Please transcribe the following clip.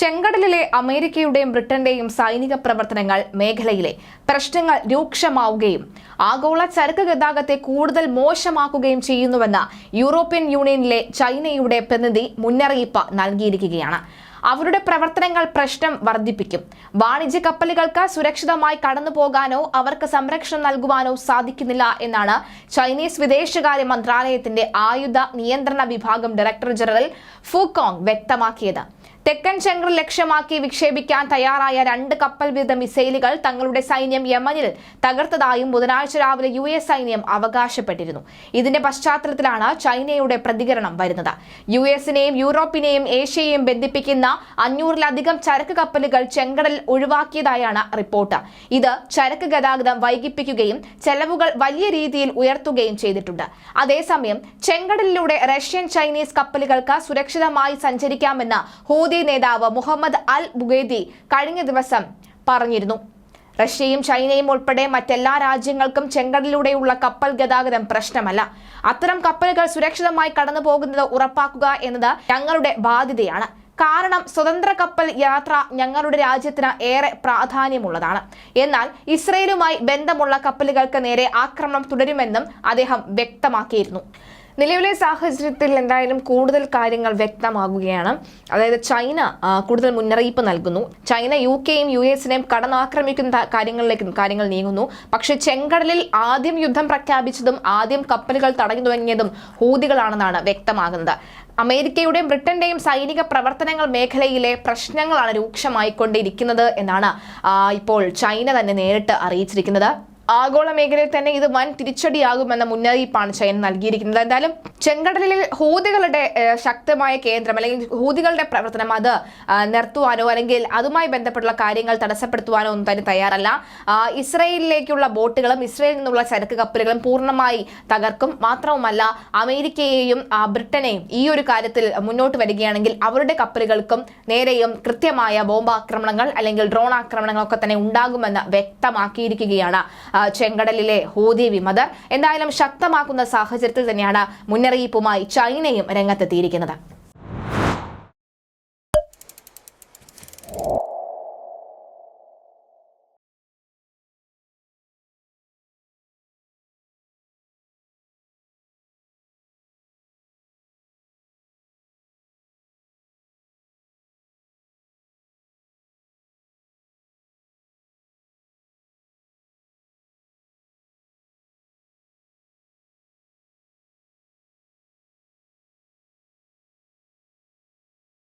ചെങ്കടലിലെ അമേരിക്കയുടെയും ബ്രിട്ടന്റെയും സൈനിക പ്രവർത്തനങ്ങൾ മേഖലയിലെ പ്രശ്നങ്ങൾ രൂക്ഷമാവുകയും ആഗോള ചരക്ക് ഗതാഗത്തെ കൂടുതൽ മോശമാക്കുകയും ചെയ്യുന്നുവെന്ന് യൂറോപ്യൻ യൂണിയനിലെ ചൈനയുടെ പ്രതിനിധി മുന്നറിയിപ്പ് നൽകിയിരിക്കുകയാണ്. അവരുടെ പ്രവർത്തനങ്ങൾ പ്രശ്നം വർദ്ധിപ്പിക്കും. വാണിജ്യ കപ്പലുകൾക്ക് സുരക്ഷിതമായി കടന്നു പോകാനോ അവർക്ക് സംരക്ഷണം നൽകുവാനോ സാധിക്കുന്നില്ല എന്നാണ് ചൈനീസ് വിദേശകാര്യ മന്ത്രാലയത്തിന്റെ ആയുധ നിയന്ത്രണ വിഭാഗം ഡയറക്ടർ ജനറൽ ഫുകോങ് വ്യക്തമാക്കിയത്. തെക്കൻ ചെങ്കടൽ ലക്ഷ്യമാക്കി വിക്ഷേപിക്കാൻ തയ്യാറായ രണ്ട് കപ്പൽ വിരുദ്ധ മിസൈലുകൾ തങ്ങളുടെ സൈന്യം യമനിൽ തകർത്തതായും ബുധനാഴ്ച രാവിലെ യു എസ് സൈന്യം അവകാശപ്പെട്ടിരുന്നു. ഇതിന്റെ പശ്ചാത്തലത്തിലാണ് ചൈനയുടെ പ്രതികരണം വരുന്നത്. യു എസിനെയും യൂറോപ്പിനെയും ഏഷ്യയെയും ബന്ധിപ്പിക്കുന്ന അഞ്ഞൂറിലധികം ചരക്ക് കപ്പലുകൾ ചെങ്കടൽ ഒഴിവാക്കിയതായാണ് റിപ്പോർട്ട്. ഇത് ചരക്ക് ഗതാഗതം വൈകിപ്പിക്കുകയും ചെലവുകൾ വലിയ രീതിയിൽ ഉയർത്തുകയും ചെയ്തിട്ടുണ്ട്. അതേസമയം ചെങ്കടലിലൂടെ റഷ്യൻ ചൈനീസ് കപ്പലുകൾക്ക് സുരക്ഷിതമായി സഞ്ചരിക്കാമെന്ന് ഹൂതി നേതാവ് മുഹമ്മദ് അൽ ബുഗേദി കഴിഞ്ഞ ദിവസം പറഞ്ഞിരുന്നു. റഷ്യയും ചൈനയും ഉൾപ്പെടെ മറ്റെല്ലാ രാജ്യങ്ങൾക്കും ചെങ്കടലിലൂടെയുള്ള കപ്പൽ ഗതാഗതം പ്രശ്നമല്ല. അത്തരം കപ്പലുകൾ സുരക്ഷിതമായി കടന്നു പോകുന്നത് ഉറപ്പാക്കുക എന്നത് ഞങ്ങളുടെ ബാധ്യതയാണ്. കാരണം സ്വതന്ത്ര കപ്പൽ യാത്ര ഞങ്ങളുടെ രാജ്യത്തിന് ഏറെ പ്രാധാന്യമുള്ളതാണ്. എന്നാൽ ഇസ്രയേലുമായി ബന്ധമുള്ള കപ്പലുകൾക്ക് നേരെ ആക്രമണം തുടരുമെന്നും അദ്ദേഹം വ്യക്തമാക്കിയിരുന്നു. നിലവിലെ സാഹചര്യത്തിൽ എന്തായാലും കൂടുതൽ കാര്യങ്ങൾ വ്യക്തമാകുകയാണ്. അതായത് ചൈന കൂടുതൽ മുന്നറിയിപ്പ് നൽകുന്നു. ചൈന യു കെയും യു എസിനെയും കടന്നാക്രമിക്കുന്ന കാര്യങ്ങളിലേക്ക് കാര്യങ്ങൾ നീങ്ങുന്നു. പക്ഷെ ചെങ്കടലിൽ ആദ്യം യുദ്ധം പ്രഖ്യാപിച്ചതും ആദ്യം കപ്പലുകൾ തടഞ്ഞു തുടങ്ങിയതും ഹൂതികളാണെന്നാണ് വ്യക്തമാകുന്നത്. അമേരിക്കയുടെയും ബ്രിട്ടന്റെയും സൈനിക പ്രവർത്തനങ്ങൾ മേഖലയിലെ പ്രശ്നങ്ങളാണ് രൂക്ഷമായിക്കൊണ്ടിരിക്കുന്നത് എന്നാണ് ഇപ്പോൾ ചൈന തന്നെ നേരിട്ട് അറിയിച്ചിരിക്കുന്നത്. ആഗോള മേഖലയിൽ തന്നെ ഇത് വൻ തിരിച്ചടിയാകുമെന്ന മുന്നറിയിപ്പാണ് ചൈന നൽകിയിരിക്കുന്നത്. എന്തായാലും ചെങ്കടലിൽ ഹൂതികളുടെ ശക്തമായ കേന്ദ്രം അല്ലെങ്കിൽ ഹൂതികളുടെ പ്രവർത്തനം അത് നിർത്തുവാനോ അല്ലെങ്കിൽ അതുമായി ബന്ധപ്പെട്ടുള്ള കാര്യങ്ങൾ തടസ്സപ്പെടുത്തുവാനോ ഒന്നും തന്നെ തയ്യാറല്ല. ഇസ്രയേലിലേക്കുള്ള ബോട്ടുകളും ഇസ്രയേലിൽ നിന്നുള്ള ചരക്ക് കപ്പലുകളും പൂർണമായി തകർക്കും. മാത്രവുമല്ല അമേരിക്കയെയും ബ്രിട്ടനെയും ഈ ഒരു കാര്യത്തിൽ മുന്നോട്ട് വരികയാണെങ്കിൽ അവരുടെ കപ്പലുകൾക്കും നേരെയും കൃത്യമായ ബോംബാക്രമണങ്ങൾ അല്ലെങ്കിൽ ഡ്രോൺ ആക്രമണങ്ങളൊക്കെ തന്നെ ഉണ്ടാകുമെന്ന് വ്യക്തമാക്കിയിരിക്കുകയാണ്. ചെങ്കടലിലെ ഹൂതി വിമതർ എന്തായാലും ശക്തമാക്കുന്ന സാഹചര്യത്തിൽ തന്നെയാണ് മുന്നറിയിപ്പുമായി ചൈനയും രംഗത്തെത്തിയിരിക്കുന്നത്.